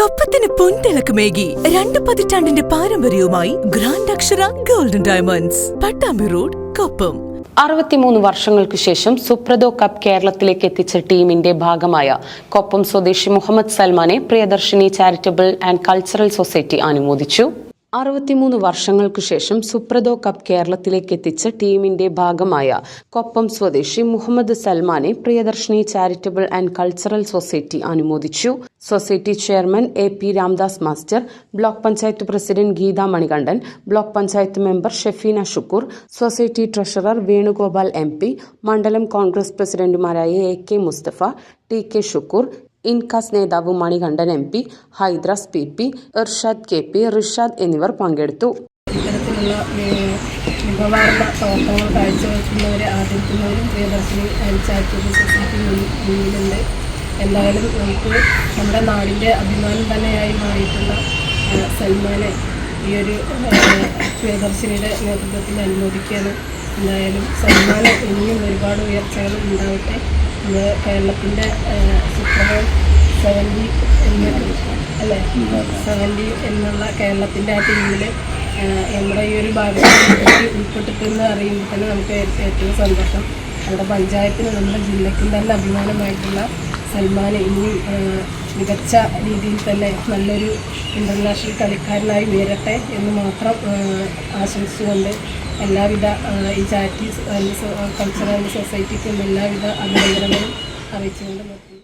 കൊപ്പത്തിന് പൊൻതിളക്കമേകി രണ്ട് പതിറ്റാണ്ടിന്റെ പാരമ്പര്യവുമായി grand Akshara golden diamonds Pattambi road Koppam. അറുപത്തിമൂന്ന് വർഷങ്ങൾക്ക് ശേഷം സുപ്രദോ കപ്പ് കേരളത്തിലേക്ക് എത്തിച്ച ടീമിന്റെ ഭാഗമായ കൊപ്പം സ്വദേശി Muhammad സൽമാനെ Priyadarshini charitable and cultural society അനുമോദിച്ചു. അറുപത്തിമൂന്ന് വർഷങ്ങൾക്ക് ശേഷം സുപ്രദോ കപ്പ് കേരളത്തിലേക്ക് എത്തിച്ച ടീമിന്റെ ഭാഗമായ കൊപ്പം സ്വദേശി Muhammad സൽമാനെ Priyadarshini charitable and cultural society അനുമോദിച്ചു. Society chairman A P Ramdas master block panchayat president Geetha Manikandan block panchayat member Shefeena Shukkoor society treasurer Venugopal M മണ്ഡലം കോൺഗ്രസ് പ്രസിഡന്റുമാരായ A K Musthafa T K Shukkoor INCAS നേതാവ് Manikandan M P Haidras P P Irshad K P Rishad എന്നിവർ പങ്കെടുത്തു. ഇത്തരത്തിലുള്ള എന്തായാലും നമുക്ക് നമ്മുടെ നാടിന്റെ അഭിമാനം തന്നെയായി മാറിയിട്ടുള്ള സൽമാനെ ഈ ഒരു പ്രിയദർശിനിയുടെ നേതൃത്വത്തിൽ അനുമോദിക്കുകയാണ്. എന്തായാലും സൽമാന് ഇനിയും ഒരുപാട് ഉയർച്ചകൾ ഉണ്ടാവട്ടെ. നമ്മുടെ കേരളത്തിന്റെ സുപ്രഭം സെവന്റി എന്ന അല്ലേ സെവന്റി എന്നുള്ള കേരളത്തിന്റെ ആ ടീമിൽ നമ്മുടെ ഈ ഒരു ഭാഗത്ത് ഉൾപ്പെട്ടിട്ടെന്ന് അറിയുമ്പോൾ തന്നെ നമുക്ക് ഏറ്റവും സന്തോഷം. നമ്മുടെ പഞ്ചായത്തിന് നമ്മുടെ ജില്ലയ്ക്കും തന്നെ അഭിമാനമായിട്ടുള്ള സൽമാൻ ഇനിയും മികച്ച രീതിയിൽ തന്നെ നല്ലൊരു ഇന്റർനാഷണൽ കളിക്കാരനായി ഉയരട്ടെ എന്ന് മാത്രം ആശംസിച്ചുകൊണ്ട് എല്ലാവിധ ഈ ചാരിറ്റീസ് കൾച്ചറൽ സൊസൈറ്റിക്കും എല്ലാവിധ അഭിനന്ദനങ്ങളും അറിയിച്ചുകൊണ്ട് നിർത്തുന്നു.